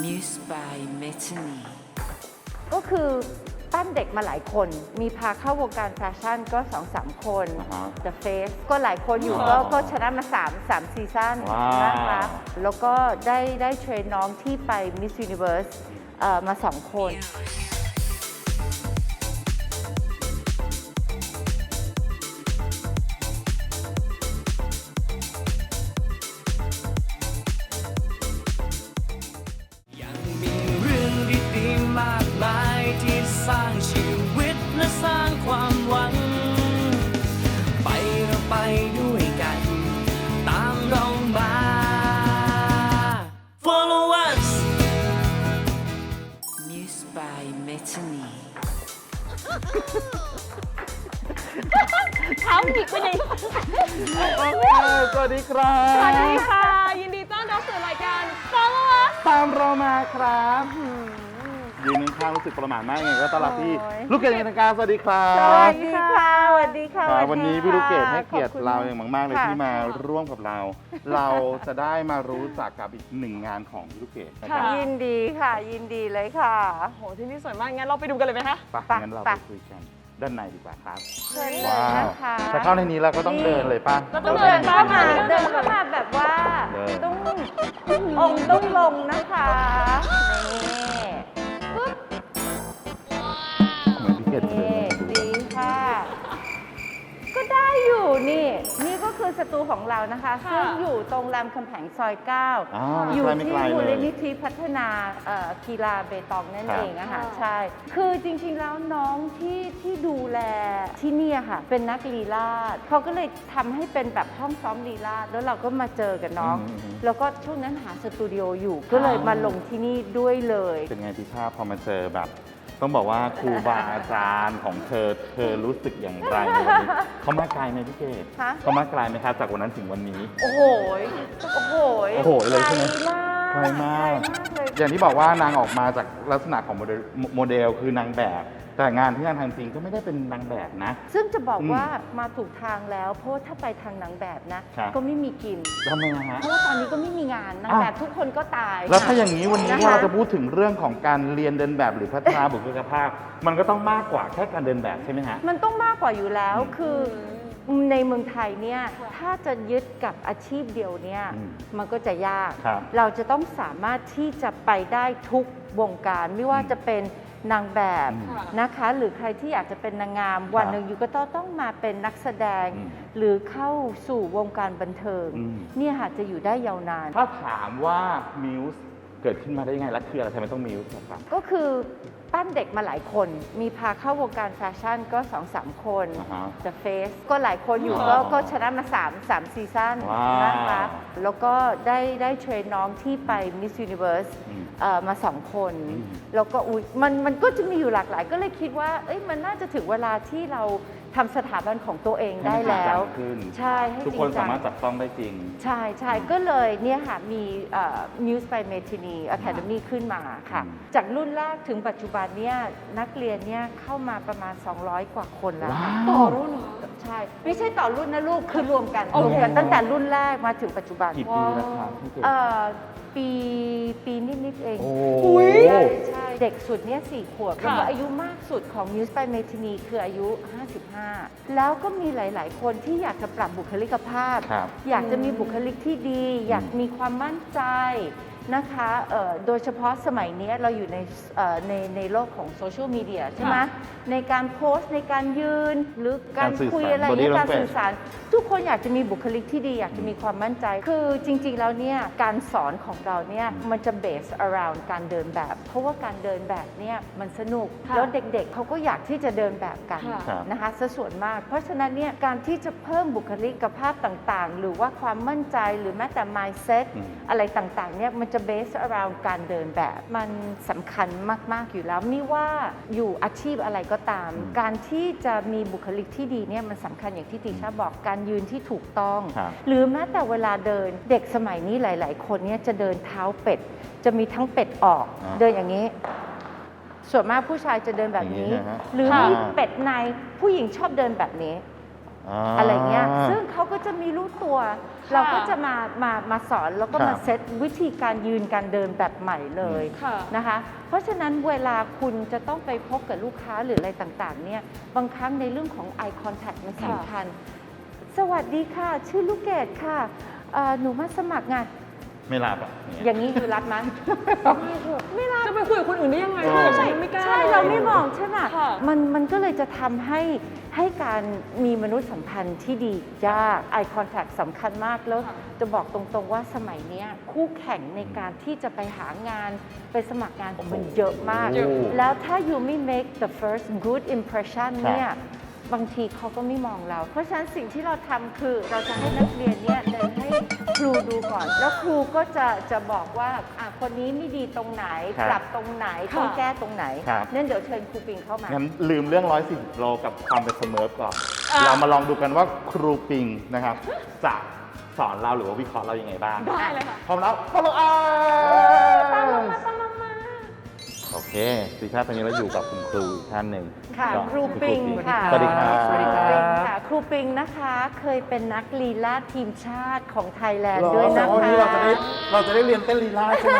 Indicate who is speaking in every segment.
Speaker 1: Muse by Metany.
Speaker 2: ก็คือปั้นเด็กมาหลายคน มีพาเข้าวงการแฟชั่นก็2อสามคน
Speaker 3: อ่าฮะ
Speaker 2: The Face ก็หลายคนอยู่
Speaker 3: อ๋อ
Speaker 2: ก็ก็ชนะมา3 3ซีซั่น
Speaker 3: ว้าว
Speaker 2: นะคะแล้วก็ได้ได้เทรนน้องที่ไป Miss Universe เอ่อมา2คน
Speaker 4: ยั ไปด้วยกัน ตามเรามา Follow us
Speaker 1: Muse by Metany.
Speaker 5: เท้าหยิกไปเลย
Speaker 3: สวัสดีครับ
Speaker 5: สวัสดีค่ะ ยินดีต้อนรับสู่รายการ Follow Us
Speaker 3: ตามเรามาครับยืนข้างๆรู้สึกประหม่ามากไงก็ต้อนรับพี่
Speaker 2: โอ้ย
Speaker 3: ลูกเกดในทางการสวัสดีครับ
Speaker 2: สวัสดีค่ะส วัสดีค่ะ
Speaker 3: ครับ
Speaker 2: ส
Speaker 3: วัน
Speaker 2: สดี
Speaker 3: นี้พี่ลูกเกด
Speaker 2: ค่ะ
Speaker 3: ให้เกียรติ
Speaker 2: ขอบคุณ
Speaker 3: เราอย่างมากๆเลย
Speaker 2: ค่ะ
Speaker 3: ที่มาร่วมกับเรา เราจะได้มารู้จักกับอีกหนึ่งงานของพี่ลูกเกดนะครั
Speaker 5: ค่ะ
Speaker 3: บ
Speaker 2: ยินดีค่ะ ยินดีเลยค่ะ
Speaker 5: โหที่นี่สวยมากงั้นเราไปดูกันเลยไหมคะ
Speaker 3: ไป
Speaker 2: ไป
Speaker 3: งั้นเรา
Speaker 2: ไป
Speaker 3: ไปคุยกันด้านในดีกว่าครับ
Speaker 2: เชิญเลย
Speaker 3: ว้าว
Speaker 2: นะคะ
Speaker 3: ถ้าเข้าในนี้เราก็ต้องเดินเลยป่ะ
Speaker 5: เราต้อง
Speaker 2: เดินเข้ามา
Speaker 5: เดิ
Speaker 2: เดิ
Speaker 5: น
Speaker 2: น
Speaker 5: เข้า
Speaker 2: เข้า
Speaker 5: มา
Speaker 2: มาแบบว่า
Speaker 3: เดิน
Speaker 2: ต้ององค์ต้องลงนะคะนี่
Speaker 3: นี่นี่
Speaker 2: ก็คือสตูของเรานะคะ
Speaker 5: ค่ะ
Speaker 2: ซึ่งอยู่ตรงรามคำแหงซอย 9
Speaker 3: อ๋อ
Speaker 2: อยู่
Speaker 3: ไม่
Speaker 2: ที่
Speaker 3: ไกล
Speaker 2: มู
Speaker 3: ไม่ไกล
Speaker 2: ล
Speaker 3: เลย
Speaker 2: นิธิพัฒนาเอ่อกีฬาเบตองนั่น
Speaker 3: ครับ
Speaker 2: เองอะค่ะ
Speaker 5: ค่ะ
Speaker 2: ใช่ คือจริงๆแล้วน้องที่ที่ดูแลที่เนี่ยค่ะ เป็นนักลีลาดเขาก็เลยทำให้เป็นแบบห้องซ้อมลีลาดแล้วเราก็มาเจอกับน้อง
Speaker 3: อืมอืม
Speaker 2: แล้วก็ช่วงนั้นหาสตูดิโออยู่ก็เลยมาลงที่นี่ด้วยเลย
Speaker 3: เป็นไงพิชาพอมาเจอแบบ ต้องบอกว่าครูบาอาจารย์ของเธอ เธอรู้สึกอย่างไรในวันนี้เขามาไกลไหมพี่เกด
Speaker 2: ฮะ
Speaker 3: เขามาไกลไหมครับจากวันนั้นถึงวันนี้
Speaker 2: โอ้โหยโอ้โหย
Speaker 3: โอ้โหเลยใช่ไหม
Speaker 2: ไกลมาก
Speaker 3: ไกลมาก
Speaker 2: ไกลมากเลย
Speaker 3: อย่างที่บอกว่านางออกมาจากลักษณะของโมเดลโมเดลคือนางแบบ แต่งานที่นางทำจริงก็ไม่ได้เป็นนางแบบนะ
Speaker 2: ซึ่งจะบอก
Speaker 3: อืม
Speaker 2: ว่ามาถูกทางแล้ว เพราะว่าถ้าไปทางนางแบบนะ
Speaker 3: ครับ
Speaker 2: ก็ไม่มีกิน
Speaker 3: ทำไมนะฮะ
Speaker 2: เพราะว่าตอนนี้ก็ไม่มีงานนาง
Speaker 3: อ้าว
Speaker 2: แบบทุกคนก็ตาย
Speaker 3: แล้วถ้าอย่างนี้วันนี้
Speaker 2: นะคะ
Speaker 3: ถ้าเราจะพูดถึงเรื่องของการเรียนเดินแบบหรือพัฒนาบุคลิกภาพ มันก็ต้องมากกว่าแค่การเดินแบบใช่ไหมฮะ
Speaker 2: มันต้องมากกว่าอยู่แล้ว
Speaker 3: อืม
Speaker 2: คือในเมืองไทยเนี่ย ถ้าจะยึดกับอาชีพเดียวเนี่ย
Speaker 3: อืม
Speaker 2: มันก็จะยาก
Speaker 3: ครับ
Speaker 2: เราจะต้องสามารถที่จะไปได้ทุกวงการ ไม่ว่า
Speaker 3: อืม
Speaker 2: จะเป็น นางแบบ
Speaker 3: อืม
Speaker 2: นะคะ หรือใครที่อยากจะเป็นนางงาม วันหนึ่งอยู่ก็ต้องต้องมาเป็นนักแสดง
Speaker 3: อืม
Speaker 2: หรือเข้าสู่วงการบันเทิง
Speaker 3: อืม
Speaker 2: เนี่ยค่ะจะอยู่ได้ยาวนาน
Speaker 3: ถ้าถามว่ามิวส์เกิดขึ้นมาได้ยังไงและคืออะไรทำไมต้องมิวส์ครับ
Speaker 2: ก็คือ ปั้นเด็กมาหลายคน มีพาเข้าวงการแฟชั่นก็2อสามคน
Speaker 3: อ่าฮะ
Speaker 2: The Face ก็หลายคนอยู่
Speaker 3: อ๋อ
Speaker 2: ก็ก็ชนะมา3 3ซีซั่น
Speaker 3: ว้าว
Speaker 2: นะคะแล้วก็ได้ได้เทรนน้องที่ไป Miss Universe
Speaker 3: อืม
Speaker 2: เอ่อมาสองคน
Speaker 3: อืม
Speaker 2: แล้วก็อุ๊ยมันมันก็จะมีอยู่หลากหลาย ก็เลยคิดว่าเอ้ยมันน่าจะถึงเวลาที่เรา ทำสถาบันของตัวเองได้
Speaker 3: ให้มันจริง
Speaker 2: แล้ว
Speaker 3: จังขึ้น
Speaker 2: ใช่ให้
Speaker 3: ทุก
Speaker 2: จริ
Speaker 3: คน
Speaker 2: งจั
Speaker 3: สางมารถจับต้องได้จริง
Speaker 2: ใช่ใช่ก็เลยเนี่ยค่ะมีเอ่อ Muse by Metany Academy ขึ้นมาค่ะ
Speaker 3: อืม
Speaker 2: จากรุ่นแรกถึงปัจจุบันเนี่ยนักเรียนเนี่ยเข้ามาประมาณ 200 กว่าคนแล้ว
Speaker 3: ว้าว
Speaker 2: ต่อรุ่นใช่ ไม่ใช่ต่อรุ่นนะลูกคือรวมกัน
Speaker 5: โอ
Speaker 2: รว
Speaker 5: เค
Speaker 2: มกันตั้งแต่รุ่นแรกมาถึงปัจจุบัน
Speaker 3: กี่ปีแล้วครับพี่เกด
Speaker 2: เอ่อ ปีปีนิดๆเอง
Speaker 3: โอ้
Speaker 5: อุ๊ย
Speaker 2: ใช่ใช่เด็กสุดเนี่ยสี่ขวบ
Speaker 5: ค่ะ
Speaker 2: แล้วก็อายุมากสุดของ Muse by Metany คืออายุ 55 แล้วก็มีหลาย ๆ คนที่อยากจะปรับบุคลิกภาพ
Speaker 3: ครับ
Speaker 2: อยากจะมีบุคลิกที่ดี อยากมีความมั่นใจ นะคะเอ่อโดยเฉพาะสมัยนี้เราอยู่ในเอ่อในในโลกของโซเชียลมีเดียใช่ไหม
Speaker 5: ค่ะ
Speaker 2: ในการโพสต์ในการยืนหรือการ
Speaker 3: การสื่อ
Speaker 2: คุย
Speaker 3: สาร
Speaker 2: อะไร
Speaker 3: body
Speaker 2: เงี้ยการ
Speaker 3: language
Speaker 2: สื่อสาร ทุกคนอยากจะมีบุคลิกที่ดี อยากจะมีความมั่นใจ คือจริง ๆ แล้วเนี่ยการสอนของเราเนี่ยมันจะเบส around การเดินแบบ เพราะว่าการเดินแบบเนี่ยมันสนุก
Speaker 5: ค่ะ
Speaker 2: แล้วเด็กๆเขาก็อยากที่จะเดินแบบกัน
Speaker 5: ค่ะ
Speaker 3: ครับ
Speaker 2: นะคะซะส่วนมาก เพราะฉะนั้นเนี่ยการที่จะเพิ่มบุคลิกภาพต่างๆ หรือว่าความมั่นใจหรือแม้แต่ mindset
Speaker 3: อืม
Speaker 2: อะไรต่างๆเนี่ยมันจะ base around การเดินแบบ มันสำคัญมาก ๆ อยู่แล้วไม่ว่าอยู่อาชีพอะไรก็ตาม
Speaker 3: อืม
Speaker 2: การที่จะมีบุคลิกที่ดีเนี่ยมันสำคัญอย่างที่ติชาบอกการยืนที่ถูกต้อง
Speaker 3: ครับ
Speaker 2: หรือแม้แต่เวลาเดินเด็กสมัยนี้หลาย ๆ คนเนี่ยจะเดินเท้าเป็ด จะมีทั้งเป็ดออก
Speaker 3: อ่า
Speaker 2: เดินอย่างนี้ ส่วนมากผู้ชายจะเดินแบบนี้
Speaker 3: อย่างนี้นะฮะ
Speaker 2: หรือ
Speaker 3: ค่ะ
Speaker 2: มีเป็ดในผู้หญิงชอบเดินแบบนี้
Speaker 3: อ่า
Speaker 2: อะไรเงี้ย ซึ่งเขาก็จะมีรู้ตัว เราก็จะมามามาสอนแล้วก็
Speaker 3: ครับ
Speaker 2: มาเซตวิธีการยืนการเดินแบบใหม่เลย
Speaker 5: ค่ะ
Speaker 2: นะคะ เพราะฉะนั้นเวลาคุณจะต้องไปพบกับลูกค้าหรืออะไรต่างๆ เนี่ย บางครั้งในเรื่องของ eye contact มันสำคัญ สวัสดีค่ะ ชื่อลูกเกดค่ะเอ่อหนูมาสมัครงาน
Speaker 3: ไม่รับอะ
Speaker 2: อย่างนี้อยู่รับไหมไม่รับ
Speaker 5: จะไปคุยกับคนอื่นได้ยังไง
Speaker 3: ใช่
Speaker 5: ฉันไม่กล้า
Speaker 2: ใช่
Speaker 5: ลย
Speaker 2: เราไม่มองใช่ไหม
Speaker 5: ค่ะ
Speaker 2: มันมันก็เลยจะทำให้ ให้การมีมนุษยสัมพันธ์ที่ดียาก eye contact สำคัญมากแล้ว จะบอกตรงๆว่าสมัยเนี้ยคู่แข่งในการที่จะไปหางานไปสมัครงานมันเยอะมาก
Speaker 3: เยอะ
Speaker 2: แล้วถ้า you ไม่ make the first good impression
Speaker 3: ครับ
Speaker 2: เนี่ย บางทีเขาก็ไม่มองเรา เพราะฉะนั้นสิ่งที่เราทำคือเราจะให้นักเรียนเนี่ยเดินให้ครูดูก่อน แล้วครูก็จะจะบอกว่าอะคนนี้ไม่ดีตรงไหน
Speaker 3: ครับ
Speaker 2: ปรับตรงไหน
Speaker 5: ค่ะ
Speaker 2: ต้องแก้ตรงไหน
Speaker 3: ครับ
Speaker 2: นั่นเดี๋ยวเชิญครูปิงเข้ามา
Speaker 3: งั้นลืมเรื่อง 140 โลกับความเป็นเสมอก่อน
Speaker 5: อะ
Speaker 3: เรามาลองดูกันว่าครูปิงนะครับ จะสอนเราหรือว่าวิเคราะห์เรายังไงบ้าง
Speaker 5: ได้เลยค่ะ
Speaker 3: พร้อมแล้ว follow up
Speaker 2: ตั้งลงมาตั้งลงมา
Speaker 3: โอ เคสิชาติตอนนี้เราอยู่กับคุณครูอีกท่านหนึ่ง
Speaker 2: ค่ะ
Speaker 3: ก็
Speaker 2: ครูปิงค่ะ
Speaker 3: สวัสดีครับ
Speaker 2: สวัสดีครับ ค่ะ ครูปิงนะคะเคยเป็นนักลีลาศทีมชาติของไทยแลนด์ด้วย
Speaker 3: เหร
Speaker 2: นะ
Speaker 3: อวัน
Speaker 2: คะ
Speaker 3: นี้เราจะได้เราจะได้เรียนเต้นลีลาใช่ไหม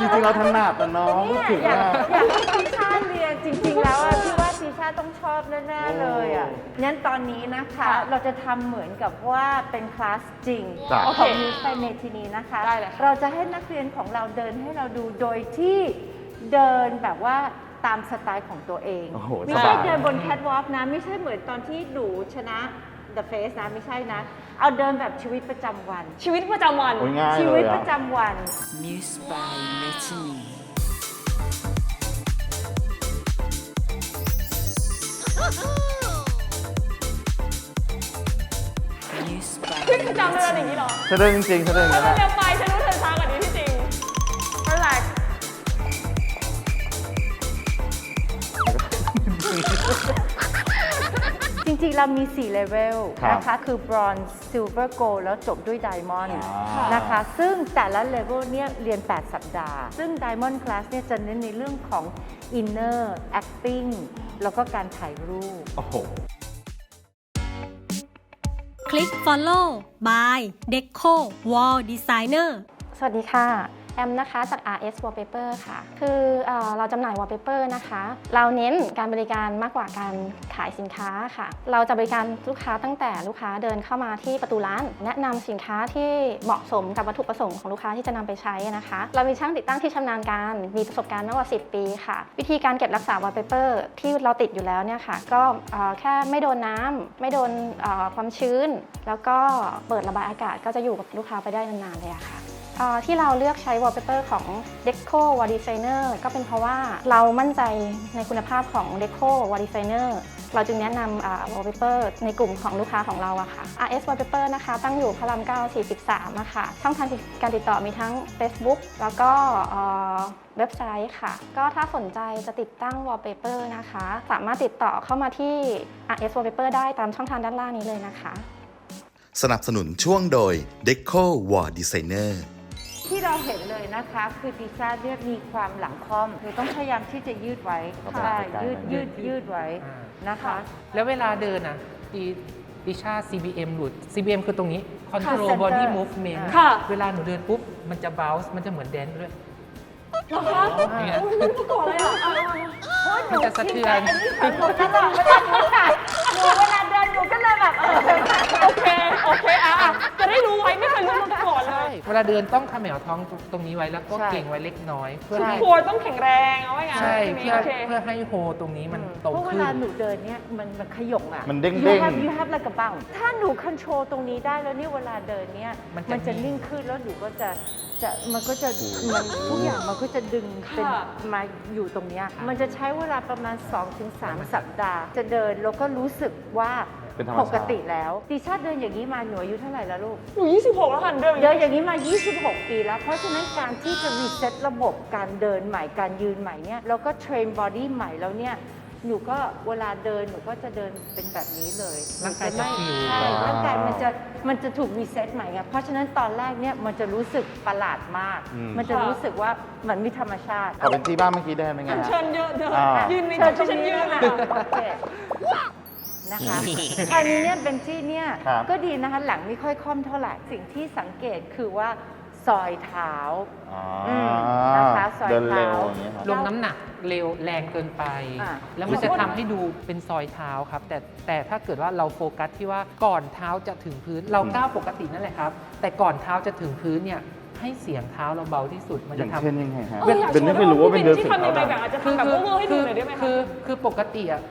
Speaker 3: จริงๆเราถนัดแต่น้องพูดถึง
Speaker 2: อยาก
Speaker 3: ว่า
Speaker 2: อยากให้ทีชาติเรียนจริงๆแล้วอะพี่ว่าทีชาติต้องชอบแน่ๆเลยอะงั้นตอนนี้นะคะเราจะทำเหมือนกับว่าเป็นคลาสจริง
Speaker 3: จ้ะ
Speaker 2: ของมิสไปเมทินีนะคะ
Speaker 5: ได้เลยค่ะ
Speaker 2: เราจะให้นักเรียนของเราเดินให้เราดูโดยที่ เดินแบบว่าตามสไตล์ของตัวเอง
Speaker 3: โอ้โห
Speaker 2: ไม่
Speaker 3: ส
Speaker 2: ใช่
Speaker 3: บาย
Speaker 2: เดินบนแคทวอล์กนะ ไม่ใช่เหมือนตอนที่หนูชนะ The Face นะ ไม่ใช่นะ เอาเดินแบบชีวิตประจำวัน
Speaker 5: ชีวิตประจำวัน
Speaker 3: โอ้ยง่าย
Speaker 2: ชี
Speaker 3: เล
Speaker 2: วิต
Speaker 3: ย
Speaker 2: ป
Speaker 3: อะ
Speaker 2: ระจำวัน
Speaker 1: Muse by Metany. Muse by
Speaker 5: พี่จำได้แล้วอย่างนี้เหรอ
Speaker 3: เธอเดินจริงๆเธอเดินอย่าง
Speaker 5: ถ้า
Speaker 3: นั้น
Speaker 5: มัน
Speaker 3: แหละ
Speaker 5: เร็วไปฉันรู้เธอช้า จริง
Speaker 2: ๆ เรามี 4 เลเวล
Speaker 3: ครับ
Speaker 2: นะคะ คือ bronze silver gold แล้วจบด้วย diamond
Speaker 3: อ่าน
Speaker 2: นะคะ ซึ่งแต่ละเลเวลเนี่ยเรียน 8 สัปดาห์ ซึ่ง diamond class เนี่ยจะเน้นในเรื่องของ inner acting แล้วก็การถ่ายรูป
Speaker 3: โอ้โห
Speaker 6: คลิก follow by Deco Wall Designer
Speaker 7: สวัสดีค่ะ แอมนะคะจาก RS Wallpaper ค่ะ คือเอเราจำหน่าย Wallpaper นะคะ เราเน้นการบริการมากกว่าการขายสินค้าค่ะ เราจะบริการลูกค้าตั้งแต่ลูกค้าเดินเข้ามาที่ประตูร้าน แนะนำสินค้าที่เหมาะสมกับวัตถุประสงค์ของลูกค้าที่จะนำไปใช้นะคะ เรามีช่างติดตั้งที่ชำนาญการ มีประสบการณ์มากกว่า 10 ปีค่ะ วิธีการเก็บรักษา Wallpaper ที่เราติดอยู่แล้วเนี่ยค่ะ ก็แค่ไม่โดนน้ำไม่โดนความชื้น แล้วก็เปิดระบายอากาศก็จะอยู่กับลูกค้าไปได้นานๆเลยค่ะ ที่เราเลือกใช้ wallpaper ของ Deco Wall Designer ก็เป็นเพราะว่าเรามั่นใจในคุณภาพของ Deco Wall Designer เราจึงแนะนำอ่า wallpaper ในกลุ่มของลูกค้าของเราอะค่ะ RS Wallpaper นะคะ ตั้งอยู่พระราม9 43อะค่ะ ช่องทางการติดต่อมีทั้ง Facebook แล้วก็เอ่อเว็บไซต์ค่ะ ก็ถ้าสนใจจะติดตั้ง wallpaper นะคะ สามารถติดต่อเข้ามาที่ RS Wallpaper ได้ตามช่องทางด้านล่างนี้เลยนะคะ
Speaker 8: สนับสนุนช่วงโดย Deco Wall Designer
Speaker 2: ที่เราเห็นเลยนะคะ คือติชาเนี่ยมีความหลังคอมคือต้องพยายามที่จะยืดไว้
Speaker 3: ครับ
Speaker 2: ใช่
Speaker 3: ผม
Speaker 2: ยืด
Speaker 3: เข้าใจ
Speaker 2: ยืดยืดไว้นะคะ
Speaker 9: แล้วเวลาเดินอะดิดิชา CBM หลุด CBM คือตรงนี้ Control
Speaker 2: Center
Speaker 9: Body Movement
Speaker 5: ค่ะ
Speaker 9: เวลาหนูเดินปุ๊บ มันจะ bounce มันจะเหมือนแดนซ์ด้วย
Speaker 5: เหรอคะ
Speaker 9: อย่างเงี้ย
Speaker 5: ไม่รู้มาก่อนเลยอะเอาเอา
Speaker 9: มันจะสะเทือน
Speaker 2: อันนี้ของหนูตลอดเวลาหนูค่ะหนูเวลาเดินหนูก็เลยแบบเออ
Speaker 5: โอเค โอเค อะอะจะได้รู้ไว้ไม่เคยรู้มาก่อนเลย
Speaker 9: เวลาเดินต้องเขมวท้องตรงนี้ไว้แล้วก็
Speaker 2: ใช่
Speaker 9: เก่งไว้เล็กน้อย เพื่อ
Speaker 2: ใช่
Speaker 9: ให้
Speaker 5: ครัวต้องแข็งแรงเอาไว้งั้น
Speaker 9: ใช่
Speaker 5: ทีนี้
Speaker 9: เพื่อ
Speaker 5: โอเค
Speaker 9: เพื่อให้โฮตรงนี้มันโต
Speaker 2: เพราะเว
Speaker 9: ขึ้น
Speaker 2: ลาหนูเดินเนี่ยมันมันขยงอะ
Speaker 3: มันเด้งๆ
Speaker 2: you have you have like a bounce ถ้าหนู control ตรงนี้ได้แล้วเนี่ยเวลาเดินเนี่ย
Speaker 9: มันจะ
Speaker 2: มันจะนิ่งขึ้นแล้วหนูก็จะจะมันก็จะมันทุกอย่างมันก็จะดึงเป็น
Speaker 5: ค่ะ
Speaker 2: มาอยู่ตรงเนี้ยมันจะใช้เวลาประมาณ 2-3สัปดาห์ จะเดินแล้วก็รู้สึกว่า
Speaker 3: เป็นธรรมชาติ
Speaker 2: ปกติแล้วดิชาติเดินอย่างนี้มาหนูอายุเท่าไหร่แล้วลูก
Speaker 5: หนู26 แล้วค่ะเดิน
Speaker 2: เดินอย่างนี้มา 26 ปีแล้ว เพราะฉะนั้นการที่จะรีเซ็ตระบบการเดินใหม่การยืนใหม่เนี่ยแล้วก็เทรนบอดี้ใหม่แล้วเนี่ยหนูก็เวลาเดินหนูก็จะเดินเป็นแบบนี้เลย
Speaker 9: ร่างกายจะ
Speaker 2: หนู
Speaker 9: feel
Speaker 2: ไม่ใช่
Speaker 3: อ่า
Speaker 2: ร่างกายมันจะมันจะถูกรีเซ็ตใหม่ไงเพราะฉะนั้นตอนแรกเนี่ยมันจะรู้สึกประหลาดมาก
Speaker 3: อืม
Speaker 2: มันจะรู้สึกว่าเหมือนมีธรรมชาติ
Speaker 3: ขอเป็นที่บ้านเมื่อกี้ได้ไหมไงฮะ
Speaker 5: เชิญเยอะเดิน
Speaker 3: อ่า
Speaker 5: ยืนใน
Speaker 2: เชิ
Speaker 5: จุ
Speaker 2: ญ
Speaker 5: ดที่ฉันยืน
Speaker 2: เล
Speaker 5: อะ
Speaker 2: ยโอเค นะคะคราวนี้เนี่ยเบนจี้เนี่ย
Speaker 3: ครับ
Speaker 2: ก็ดีนะคะหลังไม่ค่อยค่อมเท่าไหร่สิ่งที่สังเกตคือว่าซอยเท้า
Speaker 3: อ๋อ
Speaker 2: อืมนะคะซอย
Speaker 3: เดินเร็ว
Speaker 2: เท้า
Speaker 3: อย่างเงี้ยครับ
Speaker 9: ลงน้ำหนักเร็วแรงเกินไป
Speaker 2: อะ
Speaker 9: แล้วมันจะทำให้ดูเป็นซอยเท้าครับ แต่แต่ถ้าเกิดว่าเราโฟกัสที่ว่าก่อนเท้าจะถึงพื้นเรา
Speaker 3: อืม
Speaker 9: ก้าวปกตินั่นแหละครับ แต่ก่อนเท้าจะถึงพื้นเนี่ยให้เสียงเท้าเราเบาที่สุดมัน
Speaker 3: อ
Speaker 9: จะ
Speaker 3: ย่าง
Speaker 9: ทำ
Speaker 3: เช่นยังไงฮะ
Speaker 5: เอออยาก
Speaker 3: เป็นไม่รู้ว่าเป็นเดิน
Speaker 5: ที่
Speaker 3: สุด
Speaker 5: ทำยังไง
Speaker 3: เขา
Speaker 5: แบบอาจจะทำแบบเวอร์ๆให้ดูหน่อยได้ไหม
Speaker 9: คื
Speaker 5: คะ
Speaker 9: อคือปกติอะ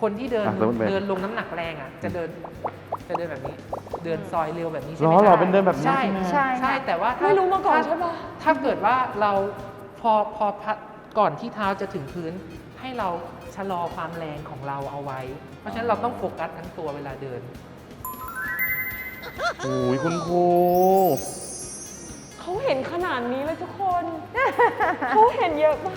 Speaker 9: คนที่เดิน
Speaker 3: อะสมมุติเป็น
Speaker 9: เดินลงน้ำหนักแรงอะจะเดินจะเดินแบบนี้ เดินซอยเร็วแบบนี้
Speaker 3: ห
Speaker 9: ใช่
Speaker 3: ร
Speaker 9: ไหม
Speaker 3: อ
Speaker 9: ค
Speaker 3: หร
Speaker 9: รั
Speaker 3: อบเป็นเดินแบบนี้
Speaker 9: ใช่
Speaker 3: ใช่ไหม
Speaker 2: ใช่
Speaker 9: ใช่แต่ว่าถ้
Speaker 5: ไม่รู้มาก่อน
Speaker 9: ถ้
Speaker 5: ใช่ปะ
Speaker 9: ถ้าเกิดว่าเราพอพอพะก่อนที่เท้าจะถึงพื้น ให้เราชะลอความแรงของเราเอาไว้ เพราะฉะนั้นเราต้องโฟกัสทั้งตัวเวลาเดิน
Speaker 3: โอ้ยคุณครู
Speaker 5: เขาเห็นขนาดนี้เลยทุกคน เขาเห็นเยอะไป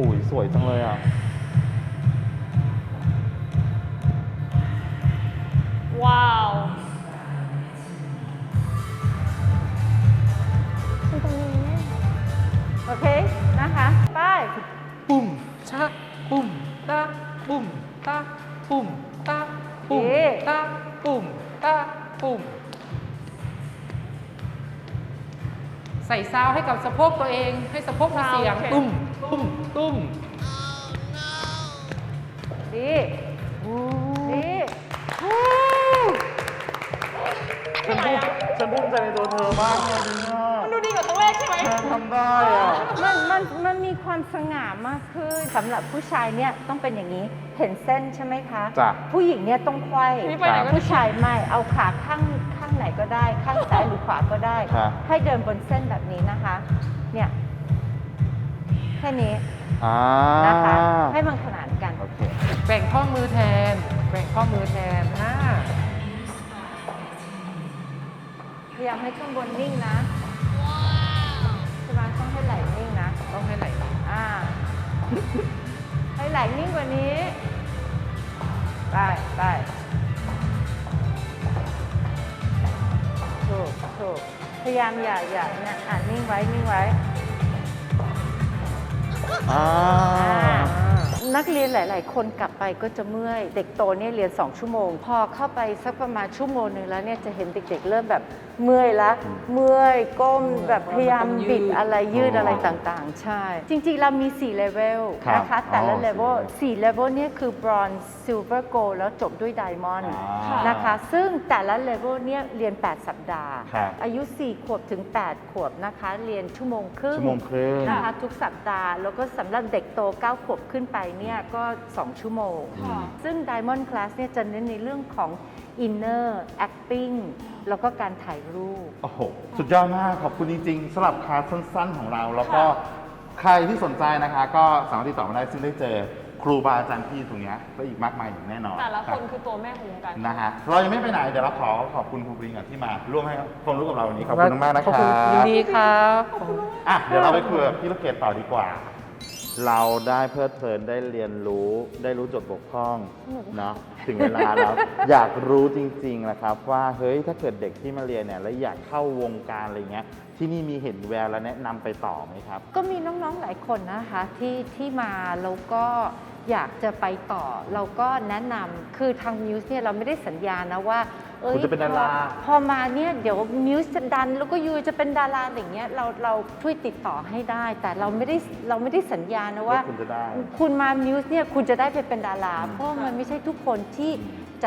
Speaker 3: โอ้โหสวยจังเลยอะ
Speaker 9: ใส่ซาวให้กับสะโพกตัวเอง ให้สะโพกมีเสียง
Speaker 5: โอเค
Speaker 9: ตุ้ม ตุ้ม ตุ้ม
Speaker 2: ดีดี
Speaker 3: ฉันภูมิฉันภูมิใจในตัวเธอมากเลยเนี่ย
Speaker 5: มันดูดีกว่าครั้งแรกใช่ไหม
Speaker 3: เธอทำได้อะ
Speaker 2: มันมันมันมีความสง่ามากขึ้นสำหรับผู้ชายเนี่ยต้องเป็นอย่างนี้เห็นเส้นใช่ไหมคะ
Speaker 3: จ้ะ
Speaker 2: ผู้หญิงเนี่ยต้องไขว้
Speaker 5: นี่ไปไหนก็ได้
Speaker 2: ผู้ชายไม่เอาขาข้างข้าง ไหนก็ได้ ข้างซ้ายหรือขวาก็ได้
Speaker 3: ครับ
Speaker 2: ให้เดินบนเส้นแบบนี้นะคะ เนี่ย แค่นี้
Speaker 3: อ่า
Speaker 2: นะคะ ให้มันขนานกัน
Speaker 3: โอเค
Speaker 9: แบ่งข้อมือแทน แบ่งข้อมือแทนอ่า
Speaker 2: พยายามให้ข้างบนนิ่งนะใช่ไหมต้องให้ไหล่นิ่งนะ
Speaker 9: ต้องให้ไหล
Speaker 2: อ่า ให้ไหล่นิ่งกว่านี้ ไปไป ถูกถูกพยายามอย่าอย่าเนี่ยอ่านิ่งไว้นิ่งไว้
Speaker 3: อ่า
Speaker 2: นักเรียนหลาย ๆ คนกลับไปก็จะเมื่อย เด็กโตเนี่ยเรียน 2 ชั่วโมง พอเข้าไปสักประมาณชั่วโมงหนึ่งแล้วเนี่ยจะเห็นเด็ก ๆ เริ่มแบบเมื่อยละเมื่อยก้มแบบพยายามบิดอะไรยืดอะไรต่างๆ ใช่ จริง ๆ เรามี 4 เลเวล
Speaker 3: ครับ
Speaker 2: นะคะ แต่ละ
Speaker 3: อ๋อ
Speaker 2: เลเวล4เลเวลเนี่ยคือ bronze silver gold แล้วจบด้วย diamond
Speaker 3: อ่าน
Speaker 2: นะคะ ซึ่งแต่ละเลเวลเนี่ยเรียน 8 สัปดาห์
Speaker 3: ครับ
Speaker 2: อายุ 4 ขวบถึง 8 ขวบนะคะ เรียนชั่วโมงครึ่ง
Speaker 3: ชั่วโมงครึ่ง
Speaker 2: นะคะทุกสัปดาห์แล้วก็สำหรับเด็กโต 9 ขวบขึ้นไปเนี่ยก็ 2 ชั่วโมง
Speaker 5: ค่ะ
Speaker 2: ซึ่ง Diamond Class เนี่ยจะเน้นในเรื่องของ Inner Acting แล้วก็การถ่ายรูป
Speaker 3: โอ้โห สุดยอดมากขอบคุณจริงๆสำหรับคลาสสั้นๆของเรา แล้วก็ใครที่สนใจนะคะ ก็สามารถติดต่อมาได้ซึ่งได้เจอครูบาอาจารย์พี่ตรงเนี้ยและอีกมากมายอย่างแน่นอน
Speaker 5: แต่ละคน
Speaker 3: รับ
Speaker 5: คือตัวแม่ของวงการ
Speaker 3: นะฮะเรายังไม่ไปไหนเดี๋ยวเราขอขอบคุณครูปริงก่อนที่มาร่วมให้ความรู้กับเราวันนี้ขอบคุณมากๆนะค
Speaker 9: ขอบ
Speaker 3: รั
Speaker 9: คุณยิน
Speaker 3: บ
Speaker 9: ดีครับ
Speaker 3: อะเดี๋ยวเราไปคุยกับพี่ลูกเกดต่อดีกว่า เราได้เพลิดเพลินได้เรียนรู้ได้รู้จดบกพร่องเนาะถึงเวลาแล้ว อยากรู้จริงๆนะครับ ว่าเฮ้ยถ้าเกิดเด็กที่มาเรียนเนี่ยแล้วอยากเข้าวงการอะไรเงี้ยที่นี่มีเห็นแววแล้วแนะนำไปต่อไหมครับ
Speaker 2: ก็มีน้องๆหลายคนนะคะที่ที่มาแล้วก็อยากจะไปต่อ เราก็แนะนำคือทางมิวส์เนี่ยเราไม่ได้สัญญานะว่าเอ้ย
Speaker 3: คุณจะเป็นดารา
Speaker 2: พอพอมาเนี่ยเดี๋ยวมิวส์จะดัน แล้วก็ยูจะเป็นดาราอย่างเงี้ยเราเราช่วยติดต่อให้ได้ แต่เราไม่ได้เราไม่ได้สัญญานะว่า
Speaker 3: ว่าคุณจะได้
Speaker 2: คุณมามิวส์เนี่ยคุณจะได้ไปเป็นดารา เพราะว่ามันไม่ใช่ทุกคนที่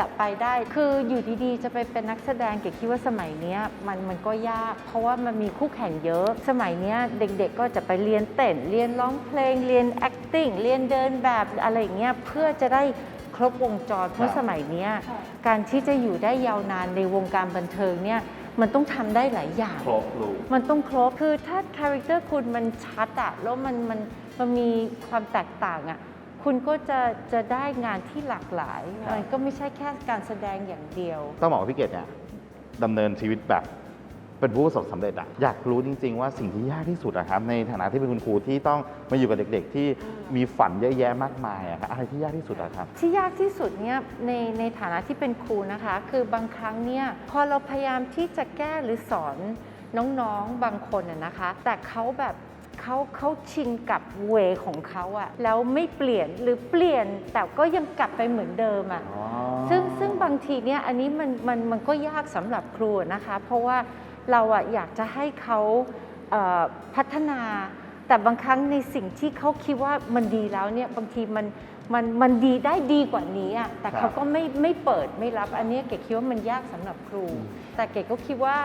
Speaker 2: จะไปได้ คืออยู่ดีๆ จะไปเป็นนักแสดงเก๋คิดว่าสมัยเนี้ยมันมันก็ยาก เพราะว่ามันมีคู่แข่งเยอะ สมัยเนี้ยเด็กๆก็จะไปเรียนเต้นเรียนร้องเพลงเรียน acting เรียนเดินแบบอะไรอย่างเงี้ยเพื่อจะได้ ครบวงจรเพราะสมัยเนี้ยการที่จะอยู่ได้ยาวนานในวงการบันเทิงเนี่ยมันต้องทำได้หลายอย่าง
Speaker 3: ครบรู้
Speaker 2: มันต้องครบ คือถ้าคาแรคเตอร์คุณมันชัดอะแล้วมันมันมันมีความแตกต่างอะคุณก็จะจะได้งานที่หลากหลาย
Speaker 3: ครับ
Speaker 2: มันก็ไม่ใช่แค่การแสดงอย่างเดียว
Speaker 3: ต้องบอกว่าพี่เกดเนี่ยดำเนินชีวิตแบบไป เป็นผู้ประสบสำเร็จอะอยากรู้จริง ๆ ว่าสิ่งที่ยากที่สุดอะครับ ในฐานะที่เป็นคุณครูที่ต้องมาอยู่กับเด็ก ๆ ที่มีฝันเยอะแยะมากมายอะครับอะไรที่ยากที่สุดอะครับ
Speaker 2: ที่ยากที่สุดเนี่ยในในฐานะที่เป็นครูนะคะ คือบางครั้งเนี่ยพอเราพยายามที่จะแก้หรือสอนน้องๆบางคนน่ะนะคะ แต่เขาแบบเขาเขาชินกับเวของเขาอะแล้วไม่เปลี่ยนหรือเปลี่ยนแต่ก็ยังกลับไปเหมือนเดิมอะซึ่งซึ่งบางทีเนี่ยอันนี้มันมันมันก็ยากสำหรับครูนะคะ เพราะว่า เราอะอยากจะให้เขาเอ่อพัฒนา แต่บางครั้งในสิ่งที่เขาคิดว่ามันดีแล้วเนี่ยบางทีมันมันมันดีได้ดีกว่านี้อะแต่
Speaker 3: ครับ
Speaker 2: เขาก็ไม่ไม่เปิดไม่รับ อันเนี้ยเก๋คิดว่ามันยากสำหรับครู แต่เก๋ก็คิดว่า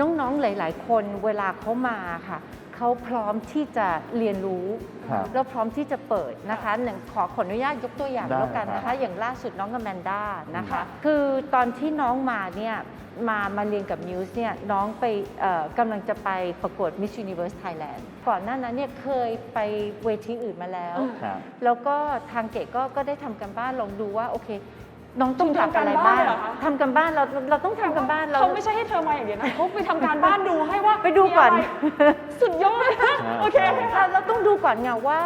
Speaker 2: น้องๆหลาย ๆ คนเวลาเขามาค่ะ เขาพร้อมที่จะเรียนรู้
Speaker 3: ครับ
Speaker 2: แล้วพร้อมที่จะเปิดนะคะหนึ่งขอขออนุญาตยกตัวอย่าง
Speaker 3: ได้
Speaker 2: แล้วกัน
Speaker 3: ครับ
Speaker 2: นะคะอย่างล่าสุดน้องอแมนด้านะคะ คือตอนที่น้องมาเนี่ยมามาเรียนกับมิวส์เนี่ยน้องไปเอ่อกำลังจะไปประกวด Miss Universe Thailand ก่อนหน้านั้นเนี่ยเคยไปเวทีอื่นมาแล้ว
Speaker 3: ครับ
Speaker 2: แล้วก็ทางเก๋ก็ก็ได้ทำกันบ้านลองดูว่าโอเค น้องต้อง
Speaker 5: คุณ
Speaker 2: ทำอะไร
Speaker 5: ทำการบ้า
Speaker 2: บ้านง
Speaker 5: เหรอคะ
Speaker 2: ทำกันบ้านเราเราต้องทำกันบ้านเรา
Speaker 5: เขาไม่ใช่ให้เธอมาอย่างเดียวนะเขาไปทำการบ้านดูให้ว่า
Speaker 2: ไปดูก่อน
Speaker 5: มีะไรสุดยอดโอเค
Speaker 2: เราเราต้องดูก่อนไงว่า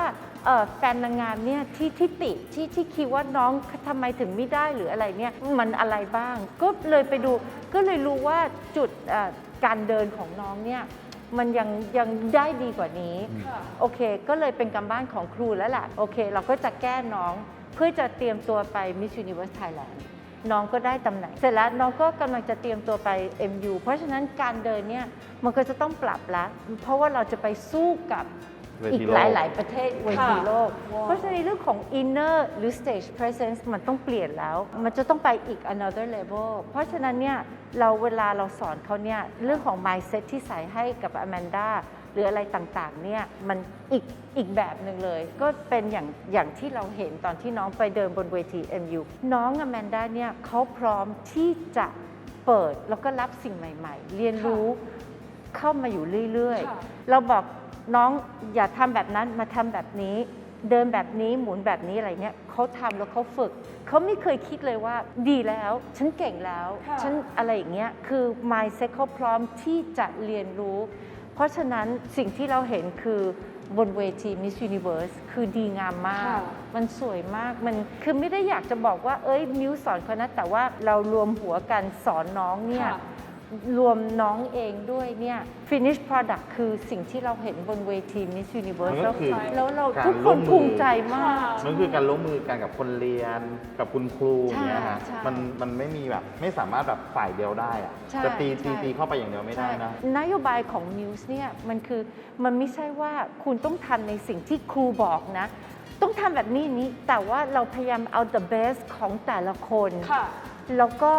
Speaker 2: เอ่อแฟนนางงามเนี่ยที่ที่ติที่ที่คิดว่าน้องทำไมถึงไม่ได้หรืออะไรเนี่ยมันอะไรบ้าง ก็เลยไปดูก็เลยรู้ว่าจุดเอ่อการเดินของน้องเนี่ยมันยังยังได้ดีกว่านี้ โอเค ก็เลยเป็นการบ้านของครูแล้วล่ะโอเค เราก็จะแก้น้องเพื่อจะเตรียมตัวไป Miss Universe Thailand น้องก็ได้ตำแหน่ง เสร็จแล้วน้องก็กำลังจะเตรียมตัวไป MU เพราะฉะนั้นการเดินเนี่ยมันก็จะต้องปรับแล้วเพราะว่าเราจะไปสู้กับ
Speaker 3: เวที
Speaker 2: อีก
Speaker 3: โลก
Speaker 2: หลายๆประเทศเวที
Speaker 5: ค่ะ
Speaker 2: โลกเพราะฉะนั้นในเรื่องของ inner หรือ stage presence มันต้องเปลี่ยนแล้ว มันจะต้องไปอีก another level เพราะฉะนั้นเนี่ยเราเวลาเราสอนเขาเนี่ยเรื่องของ mindset ที่ใส่ให้กับ Amanda หรืออะไรต่างๆเนี่ยมันอีกอีกแบบหนึ่งเลย ก็เป็นอย่างอย่างที่เราเห็นตอนที่น้องไปเดินบนเวที MU น้องอแมนด้าเนี่ยเขาพร้อมที่จะเปิดแล้วก็รับสิ่งใหม่ ๆ เรียนรู้เข้ามาอยู่เรื่อย
Speaker 5: ค่ะ
Speaker 2: ๆเราบอกน้องอย่าทำแบบนั้นมาทำแบบนี้เดินแบบนี้หมุนแบบนี้อะไรเงี้ยเขาทำแล้วเขาฝึก เขาไม่เคยคิดเลยว่า ดีแล้ว ฉันเก่งแล้ว
Speaker 5: ค่ะ
Speaker 2: ฉันอะไรอย่างเงี้ยคือ mindset เขาพร้อมที่จะเรียนรู้ เพราะฉะนั้นสิ่งที่เราเห็นคือบนเวที Miss Universe คือดีงามมาก
Speaker 5: ค่ะ
Speaker 2: มันสวยมาก มันคือไม่ได้อยากจะบอกว่า เอ้ยมิวสอนเขานะแต่ว่าเรารวมหัวกันสอนน้องเนี่ย
Speaker 5: ค่ะ
Speaker 2: รวมน้องเองด้วยเนี่ย finish product คือสิ่งที่เราเห็นบนเวที Miss Universe
Speaker 3: มันก็คือ
Speaker 2: แล้วเรา
Speaker 3: การ
Speaker 2: ทุกค
Speaker 3: ร่วนมมือ
Speaker 2: ภูมิใจมาก
Speaker 3: มันคือการร่วมมือกันกับคนเรียนกับคุณครูอย่างเงี้ยฮะ
Speaker 2: ใช่
Speaker 3: มันมันไม่มีแบบไม่สามารถแบบฝ่ายเดียวได้อะ
Speaker 2: ใช่
Speaker 3: จะตีตี
Speaker 2: ใช่
Speaker 3: ตีเข้าไปอย่างเดียวไม่ได้นะ
Speaker 2: ใช่นโยบายของ Muse เนี่ยมันคือมันไม่ใช่ว่าคุณต้องทำในสิ่งที่ครูบอกนะ ต้องทำแบบนี้นี้แต่ว่าเราพยายามเอา the best ของแต่ละคน
Speaker 5: ค่ะ
Speaker 2: แล้วก็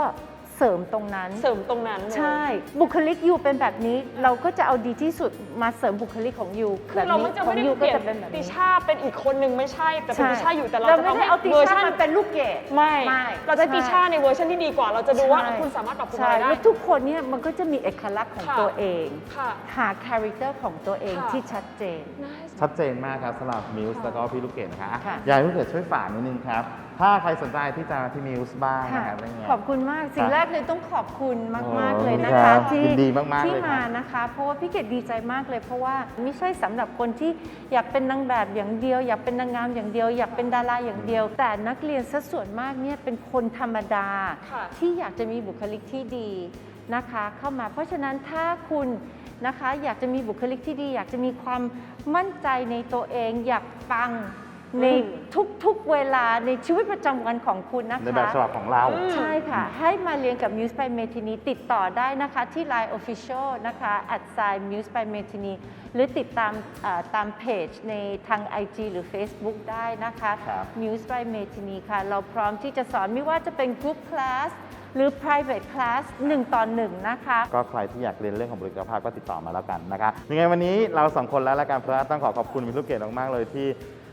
Speaker 2: เสริมตรงนั้น
Speaker 5: เสริมตรงนั้นเลย
Speaker 2: ใช่ บุคลิกยูเป็นแบบนี้ เราก็จะเอาดีที่สุดมาเสริมบุคลิกของยู
Speaker 5: คื
Speaker 2: แบ
Speaker 5: อบเรา
Speaker 2: นี้
Speaker 5: ไม่จะ
Speaker 2: ขอ
Speaker 5: ไม่
Speaker 2: ง
Speaker 5: ได้
Speaker 2: ยู
Speaker 5: เป
Speaker 2: ก็
Speaker 5: ลี่ยน
Speaker 2: จะเป็นแบบ
Speaker 5: ติ
Speaker 2: นี้
Speaker 5: ชาเป็นอีกคนหนึ่งไม่ใช่ แต่เป็น
Speaker 2: ใช่
Speaker 5: ติชาอยู่แต่เรา
Speaker 2: เรา
Speaker 5: จะ
Speaker 2: ไม่
Speaker 5: ทำ
Speaker 2: ได้
Speaker 5: ให้
Speaker 2: เอาติ
Speaker 5: เวอร์
Speaker 2: ชา
Speaker 5: ชัน
Speaker 2: มาเป็นลูกเกด
Speaker 5: ไม่
Speaker 2: ไม่
Speaker 5: เราจะ
Speaker 2: ใช่
Speaker 5: ติชาในเวอร์ชันที่ดีกว่า เราจะดูว่า
Speaker 2: ใช่
Speaker 5: คุณสามารถปรับปรุง
Speaker 2: ใช่
Speaker 5: อะไรได้
Speaker 2: แล้วทุกคนเนี่ยมันก็จะมีเอกลักษณ์ของ
Speaker 5: ค่ะ
Speaker 2: ตัวเอง
Speaker 5: ค่ะ
Speaker 2: หาคาแรคเตอร์ของตัวเอง
Speaker 5: ค่ะ
Speaker 2: ที่ชัดเจน
Speaker 3: ชัดเจนมากครับสำหรับมิวส์แล้วก็พี่ลูกเกดนะคะ
Speaker 2: ค่ะ
Speaker 3: อยากให้ลูกเกดช่วยฝากนิดนึงครับ ถ้าใครสนใจที่จะมาที่มิวส์บ้าง
Speaker 2: ค่ะ
Speaker 3: นะครับอะไรเงี้ย
Speaker 2: ขอบคุณมากสิ่
Speaker 3: ค
Speaker 2: ง
Speaker 3: รับ
Speaker 2: แรกเลยต้องขอบคุณมาก
Speaker 3: โอ้
Speaker 2: ๆเลยนะ
Speaker 3: ครั
Speaker 2: คะ
Speaker 3: บ
Speaker 2: ที่
Speaker 3: ยินดีมากๆ
Speaker 2: ที่
Speaker 3: เลยครับ
Speaker 2: มานะคะ เพราะว่าพี่เกดดีใจมากเลย เพราะว่าไม่ใช่สำหรับคนที่อยากเป็นนางแบบอย่างเดียว อยากเป็นนางงามอย่างเดียว อยากเป็นดาราอย่างเดียว แต่นักเรียนสัดส่วนมากเนี่ยเป็นคนธรรมดา
Speaker 5: ค่ะ
Speaker 2: ที่อยากจะมีบุคลิกที่ดีนะคะ เข้ามาเพราะฉะนั้นถ้าคุณนะคะ อยากจะมีบุคลิกที่ดี อยากจะมีความมั่นใจในตัวเอง อยากปัง ในทุกๆเวลาในชีวิตประจำวันของคุณนะคะ
Speaker 3: ในแบบฉบับของเรา
Speaker 2: ใช่ค่ะ ให้มาเรียนกับ Muse by m e t i n i ติดต่อได้นะคะที่ Line Official นะคะ at sign Muse by m e t i n i หรือติดตามเอ่อตามเพจในทาง IG หรือ Facebook ได้นะคะ
Speaker 3: ครับ
Speaker 2: Muse by m e t i n i ค่ะ เราพร้อมที่จะสอนไม่ว่าจะเป็น Group Class หรือ Private Class 1ต่อ1นะคะ
Speaker 3: ก็ใครที่อยากเรียนเรื่องของบุคลิกภาพก็ติดต่อมาแล้วกันนะคะยังไงวันนี้เราสองคนแล้วละกันเพราะว่าต้องขอขอบคุณมิลูกเกดมากๆเลยที่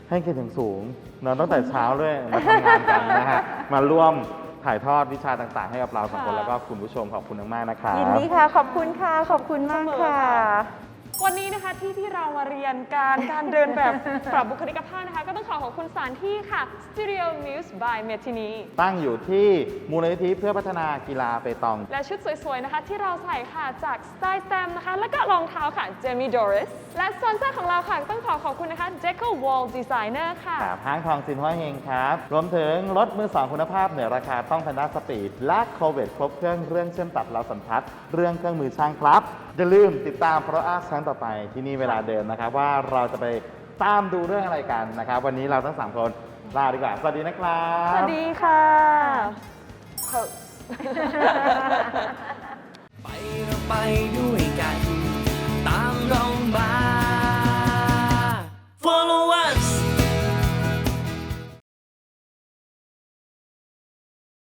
Speaker 3: ให้เกียรติอย่างสูงเนอนตั้งแต่เช้าด้วยมาทำงานกันนะฮะ มาร่วมถ่ายทอดวิชาต่างๆ ให้กับเราสองคน
Speaker 5: ค่ะ
Speaker 3: แล้วก็คุณผู้ชมขอบคุณมากๆนะครับ
Speaker 2: ยินดีค่ะ ขอบคุณค่ะ ขอบคุณมากค่ะ
Speaker 5: วันวันนี้นะคะที่ที่เรามาเรียนการการเดินแบบปรับบุคลิกภาพนะคะ ก็ต้องขอขอบคุณสถานที่ค่ะ Studio Muse by m e t i n i
Speaker 3: ตั้งอยู่ที่มูลนิธิเพื่อพัฒนากีฬาเปตอง
Speaker 5: และชุดสวยๆนะคะ ที่เราใส่ค่ะจาก Style Stem นะคะ แล้วก็รองเท้าค่ะ Jamie Doris และสปอนเซอร์ของเราค่ะต้องขอขอบคุณนะคะ Deco Wall Designer ค่ะ
Speaker 3: ครับห้างทองสินห้อยเฮงครับ รวมถึงรถมือสองคุณภาพเหนือราคาต้อง Panda Speed และโควิดครบเครื่องเรื่องเชื่อมตัดเราสัมผัสเรื่องเครื่องมือช่างครับอย่าลืมติดตาม Pro Art ครั้งต่อไปที่นี่เวลาเดิมนะครับ ว่าเราจะไปตามดูเรื่องอะไรกันนะครับ วันนี้เราทั้งสามคนลาดีกว่า สวัสดีนะครับ
Speaker 5: สวัสดีค่ะ
Speaker 4: ไปไปด้วยกัน ตามเองบา follow us